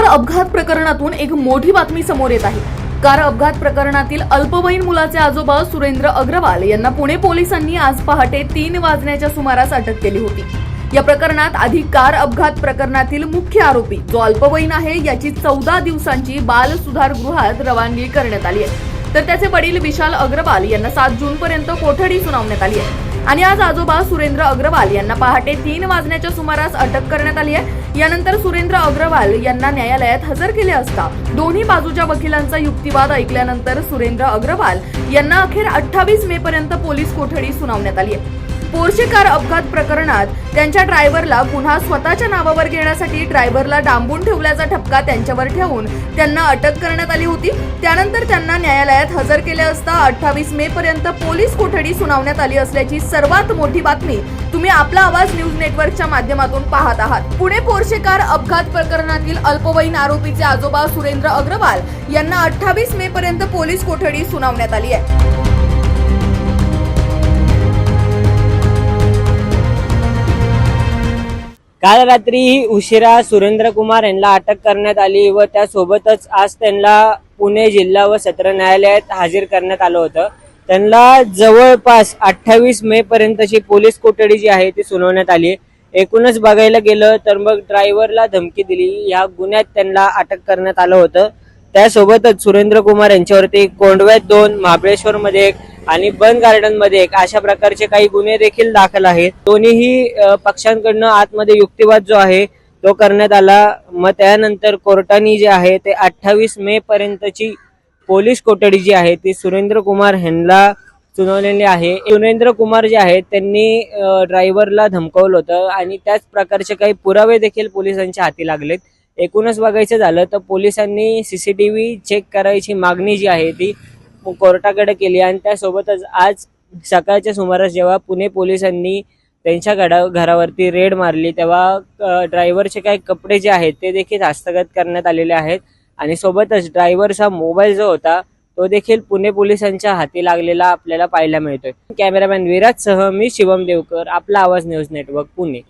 Car अपघात प्रकरणातून एक मोठी बातमी समोर येत आहे. कार अपघात प्रकरणातील अल्पवयीन मुलाचे आजोबा सुरेंद्र अग्रवाल यांना पुणे पोलिसांनी आज पहाटे तीन वाजण्याच्या सुमारास अटक केली होती. या प्रकरणात आधी कार अपघात प्रकरणातील मुख्य आरोपी जो अल्पवयीन आहे याची चौदा दिवसांची बाल सुधार गृहात रवानगी करण्यात आली आहे. तर त्याचे वडील विशाल अग्रवाल यांना सात जून पर्यंत कोठडी सुनावण्यात आली आहे. आणि आज आजोबा सुरेंद्र अग्रवाल यांना पहाटे तीन वाजण्याच्या सुमारास अटक करण्यात आली आहे. यानंतर सुरेंद्र अग्रवाल यांना न्यायालयात हजर केले असता दोन्ही बाजूच्या वकिलांचा युक्तिवाद ऐकल्यानंतर सुरेंद्र अग्रवाल यांना अखेर अठ्ठावीस मे पर्यंत पोलीस कोठडी सुनावण्यात आली आहे. पोर्शे कार अपघात प्रकरणात त्यांच्या ड्रायव्हरला पुन्हा स्वतःच्या नावावर घेण्यासाठी ड्रायव्हरला डांबून ठेवल्याचा ठपका त्यांच्यावर ठेवून त्यांना अटक करण्यात आली होती. त्यानंतर त्यांना न्यायालयात हजर केले असता अठ्ठावीस मे पर्यंत पोलीस कोठडी सुनावण्यात आली असल्याची सर्वात मोठी बातमी तुम्ही आपला आवाज न्यूज नेटवर्कच्या माध्यमातून पाहत आहात. पुणे पोर्शे कार अपघात प्रकरणातील अल्पवयीन आरोपीचे आजोबा सुरेंद्र अग्रवाल यांना अठ्ठावीस मे पर्यंत पोलीस कोठडी सुनावण्यात आली आहे. काल रात्री उशिरा सुरेंद्र कुमार यांना अटक करण्यात आली व त्यासोबतच आज त्यांना पुणे जिल्हा व सत्र न्यायालयात हजर करण्यात आलं होतं. त्यांना जवळपास अठ्ठावीस मे पर्यंतची पोलीस कोठडी जी आहे ती सुनावण्यात आली एकूणच बघायला गेलं तर मग ड्रायव्हरला धमकी दिली. या गुन्ह्यात त्यांना अटक करण्यात आलं होतं. त्यासोबतच सुरेंद्र कुमार यांच्यावरती कोंडव्यात दोन महाबळेश्वर मध्ये एक आणि बन गार्डनमध्ये एक अशा प्रकारचे काही गुन्हे देखील दाखल आहेत. दोन्हीही पक्षांकडनं आतमध्ये युक्तिवाद जो आहे तो करण्यात आला. मग त्यानंतर कोर्टाने जे आहे ते अठ्ठावीस मे पर्यंतची पोलीस कोठडी जी आहे ती सुरेंद्र कुमार ह्यांना सुनावलेली आहे. सुरेंद्र कुमार जे आहेत त्यांनी ड्रायव्हरला धमकवलं होतं आणि त्याच प्रकारचे काही पुरावे देखील पोलिसांच्या हाती लागलेत. एकूणच बघायचं झालं तर पोलिसांनी सीसीटीव्ही चेक करायची मागणी जी आहे ती कोर्टाकडे केली आणि त्यासोबतच आज सकाळच्या सुमारास जेव्हा पुणे पोलिसांनी त्यांच्या घरा घरावरती रेड मारली तेव्हा ड्रायव्हरचे काही कपडे जे आहेत ते देखील हस्तगत करण्यात आलेले आहेत आणि सोबतच ड्रायव्हरचा मोबाईल जो होता तो देखील पुणे पोलिसांच्या हाती लागलेला आपल्याला पाहायला मिळतोय. कॅमेरामॅन विराज सह मी शिवम देवकर आपला आवाज न्यूज नेटवर्क पुणे.